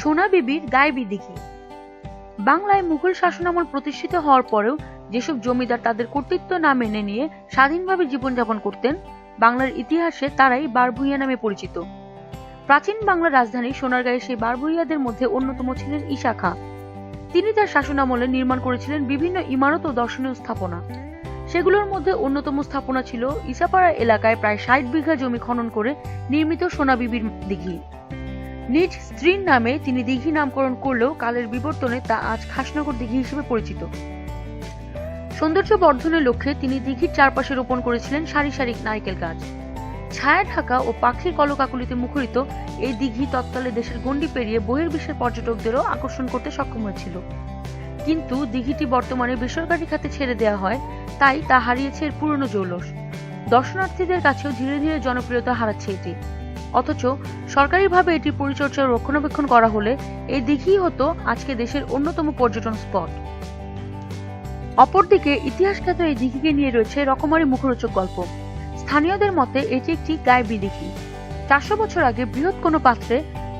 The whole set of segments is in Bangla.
সোনা বিবির গায়েবী দিঘি। বাংলায় মুঘল শাসনামল প্রতিষ্ঠিত হওয়ার পরেও যেসব জমিদার তাদের কর্তৃত্ব না মেনে নিয়ে স্বাধীনভাবে জীবনযাপন করতেন, বাংলার ইতিহাসে তারাই বারভূইয়া নামে পরিচিত। প্রাচীন বাংলার রাজধানী সোনারগাঁয়ে সেই বারভূইয়াদের মধ্যে অন্যতম ছিলেন ঈশা খাঁ। তিনি তার শাসনামলে নির্মাণ করেছিলেন বিভিন্ন ইমারত ও দর্শনীয় স্থাপনা। সেগুলোর মধ্যে অন্যতম স্থাপনা ছিল ইসাপাড়া এলাকায় প্রায় ষাট বিঘা জমি খনন করে নির্মিত সোনাবিবির দিঘি। নিজ স্ত্রীর নামে তিনি দিঘি নামকরণ করলেও কালের বিবর্তনে তা আজ খাসনগর দিঘি হিসেবে পরিচিত। সৌন্দর্য বর্ধনের লক্ষ্যে তিনি দিঘির চারপাশে রোপণ করেছিলেন সারি সারি নারকেল গাছ। ছায়া ঢাকা ও পাখির কলকাকুলিতে মুখরিত এই দিঘি তৎকালে দেশের গণ্ডি পেরিয়ে বহির্বিশ্বের পর্যটকদেরও আকর্ষণ করতে সক্ষম হয়েছিল। কিন্তু দিঘিটি বর্তমানে বেসরকারি খাতে ছেড়ে দেওয়া হয়, তাই তা হারিয়েছে এর পুরনো জৌলস। দর্শনার্থীদের কাছেও ধীরে ধীরে জনপ্রিয়তা হারাচ্ছে এটি। অথচ সরকারিভাবে এটির পরিচর্যা রক্ষণাবেক্ষণ করা হলে এই দিঘি হতো আজকে দেশের অন্যতম পর্যটন স্পট। অপরদিকে ইতিহাসখ্যাত এই দিঘিকে নিয়ে রয়েছে রকমারি মুখরোচক গল্প। স্থানীয়দের মতে, এটি একটি গায়েবী দিঘি। চারশো বছর আগে বৃহৎ কোনো পাত্রে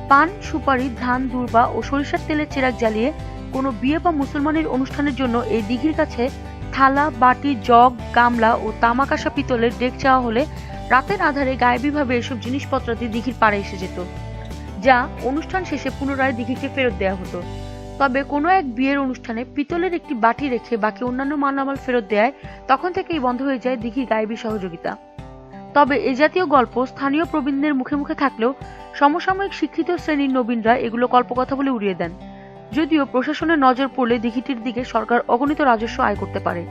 পান, সুপারি, ধান, দুর্বা ও সরিষার তেলের চেরাক জ্বালিয়ে কোনো বিয়ে বা মুসলমানের অনুষ্ঠানের জন্য এই দিঘির কাছে থালা, বাটি, জগ, গামলা ও তামাকাশা পিতলের ডেক চাওয়া হলে রাতের আধারে গায়েবীভাবে এসব জিনিসপত্রাদি দিঘির পাড়ে এসে যেত, যা অনুষ্ঠান শেষে পুনরায় দিঘিকে ফেরত দেওয়া হতো। তবে কোনো এক বিয়ের অনুষ্ঠানে পিতলের একটি বাটি রেখে বাকি অন্যান্য মালামাল ফেরত দেয় তখন থেকেই বন্ধ হয়ে যায় দিঘির গায়েবী সহযোগিতা। তবে এ জাতীয় গল্প স্থানীয় প্রবীণদের মুখে মুখে থাকলেও সমসাময়িক শিক্ষিত শ্রেণির নবীনরা এগুলো কল্পকথা বলে উড়িয়ে দেন। যদিও প্রশাসনের নজর পড়লে দিঘিটির দিকে সরকার অগণিত রাজস্ব আয় করতে পারে।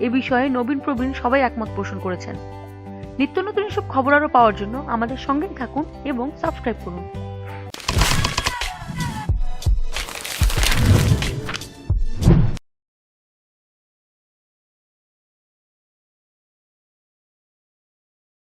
এ বিষয়ে নবীন প্রবীণ সবাই একমত পোষণ করেছেন। নিত্য নতুন এসব খবর আরও পাওয়ার জন্য আমাদের সঙ্গেই থাকুন এবং সাবস্ক্রাইব করুন।